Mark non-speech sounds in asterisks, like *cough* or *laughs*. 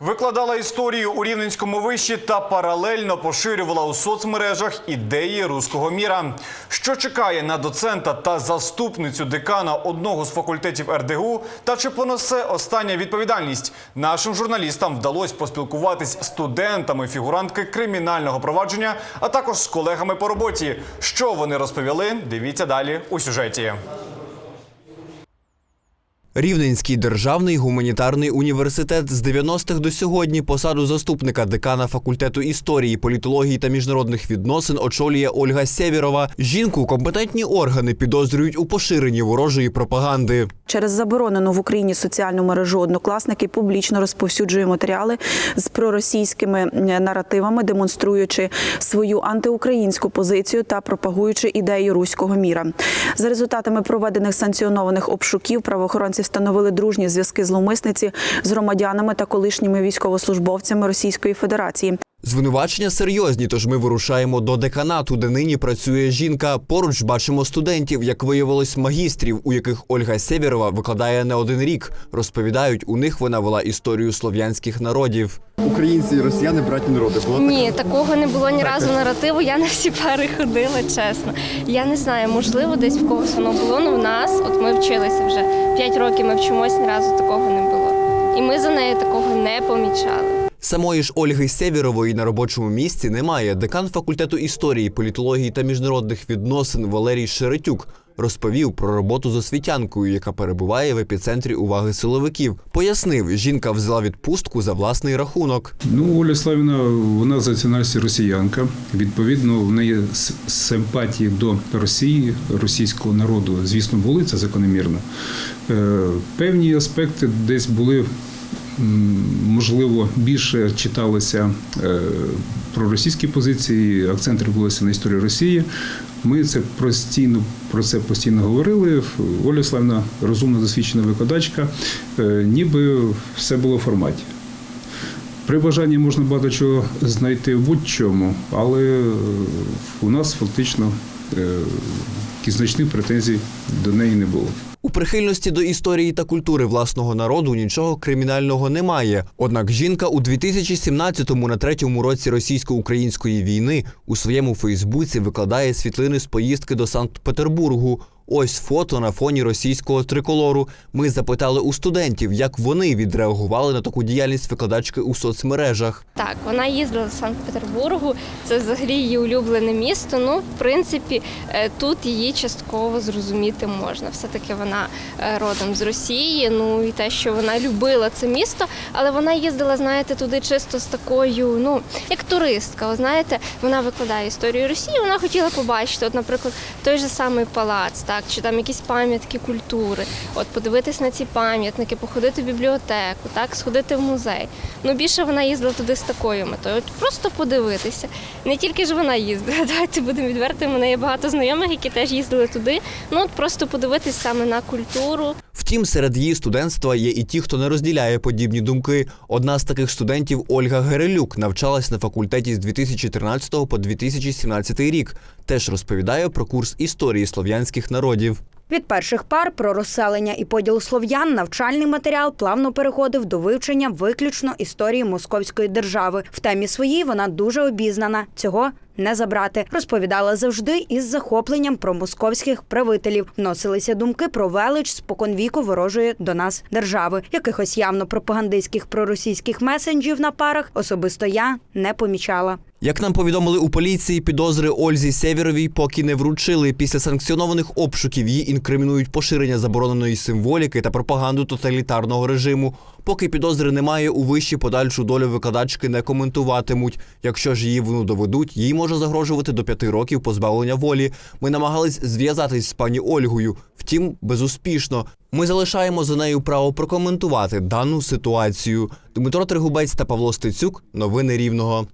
Викладала історію у рівненському виші та паралельно поширювала у соцмережах ідеї руського міра. Що чекає на доцента та заступницю декана одного з факультетів РДГУ, та чи понесе остання відповідальність? Нашим журналістам вдалося поспілкуватись з студентами фігурантки кримінального провадження, а також з колегами по роботі. Що вони розповіли? Дивіться далі у сюжеті. Рівненський державний гуманітарний університет з 90-х до сьогодні посаду заступника декана факультету історії, політології та міжнародних відносин очолює Ольга Сєвєрова. Жінку компетентні органи підозрюють у поширенні ворожої пропаганди. Через заборонену в Україні соціальну мережу однокласники публічно розповсюджує матеріали з проросійськими е, наративами, демонструючи свою антиукраїнську позицію та пропагуючи ідею руського міра. За результатами проведених санкціонованих обшуків правоохоронці встановили дружні зв'язки зловмисниці з громадянами та колишніми військовослужбовцями Російської Федерації. Звинувачення серйозні, тож ми вирушаємо до деканату, де нині працює жінка. Поруч бачимо студентів, як виявилось, магістрів, у яких Ольга Сєвєрова викладає не один рік. Розповідають, у них вона вела історію слов'янських народів. Українці і росіяни братні народи. Було? Ні, такого не було ні разу наративу. Я на всі пари ходила, чесно. Я не знаю, можливо, десь в когось воно було. Ну в нас, от ми вчилися вже 5 років. Ми вчимось, ні разу такого не було. І ми за нею такого не помічали. Самої ж Ольги Сєвєрової на робочому місці немає. Декан факультету історії, політології та міжнародних відносин Валерій Шеретюк розповів про роботу з освітянкою, яка перебуває в епіцентрі уваги силовиків. Пояснив, жінка взяла відпустку за власний рахунок. Ну, Оля Славіна, вона за національності росіянка. Відповідно, в неї симпатії до Росії, російського народу, звісно, були це закономірно. Е, Певні аспекти десь були. Можливо, більше читалося е, про російські позиції, акцент робилося на історію Росії. Ми це постійно про це постійно говорили. Оля Славна розумна досвідчена викладачка, е, ніби все було в форматі. При бажанні можна багато чого знайти в будь-чому, але е, у нас фактично значних претензій до неї не було. У прихильності до історії та культури власного народу нічого кримінального немає. Однак жінка у 2017-му на третьому році російсько-української війни у своєму Фейсбуці викладає світлини з поїздки до Санкт-Петербургу. Ось фото на фоні російського триколору. Ми запитали у студентів, як вони відреагували на таку діяльність викладачки у соцмережах. Так, вона їздила до Санкт-Петербургу. Це взагалі її улюблене місто. Ну, в принципі, е, тут її частково зрозуміти можна. Все-таки вона е, родом з Росії. Ну і те, що вона любила це місто, але вона їздила, знаєте, туди чисто з такою, ну як туристка. Ви знаєте, вона викладає історію Росії. Вона хотіла побачити, от, наприклад, той же самий палац, так чи там якісь пам'ятки культури. От подивитись на ці пам'ятники, походити в бібліотеку, так сходити в музей. Ну більше вона їздила туди з такою метою. От просто подивитися. Не тільки ж вона їздила. *laughs* Давайте будемо відвертими. У неї є багато знайомих, які теж їздили туди. Ну от просто подивитись саме на культуру. Втім, серед її студентства є і ті, хто не розділяє подібні думки. Одна з таких студентів Ольга Герелюк навчалась на факультеті з 2013 по 2017 рік. Теж розповідає про курс історії слов'янських народів. Від перших пар про розселення і поділ слов'ян навчальний матеріал плавно переходив до вивчення виключно історії московської держави. В темі своїй вона дуже обізнана. Цього не забрати. Розповідала завжди із захопленням про московських правителів. Носилися думки про велич споконвіку ворожої до нас держави. Якихось явно пропагандистських проросійських месенджів на парах особисто я не помічала. Як нам повідомили у поліції, підозри Ользі Сєвєровій поки не вручили. Після санкціонованих обшуків її інкримінують поширення забороненої символіки та пропаганду тоталітарного режиму. Поки підозри немає, у вищі подальшу долю викладачки не коментуватимуть. Якщо ж її вину доведуть, їй може загрожувати до п'яти років позбавлення волі. Ми намагались зв'язатись з пані Ольгою, втім, безуспішно. Ми залишаємо за нею право прокоментувати дану ситуацію. Дмитро Тригубець та Павло Стецюк. Новини Рівного.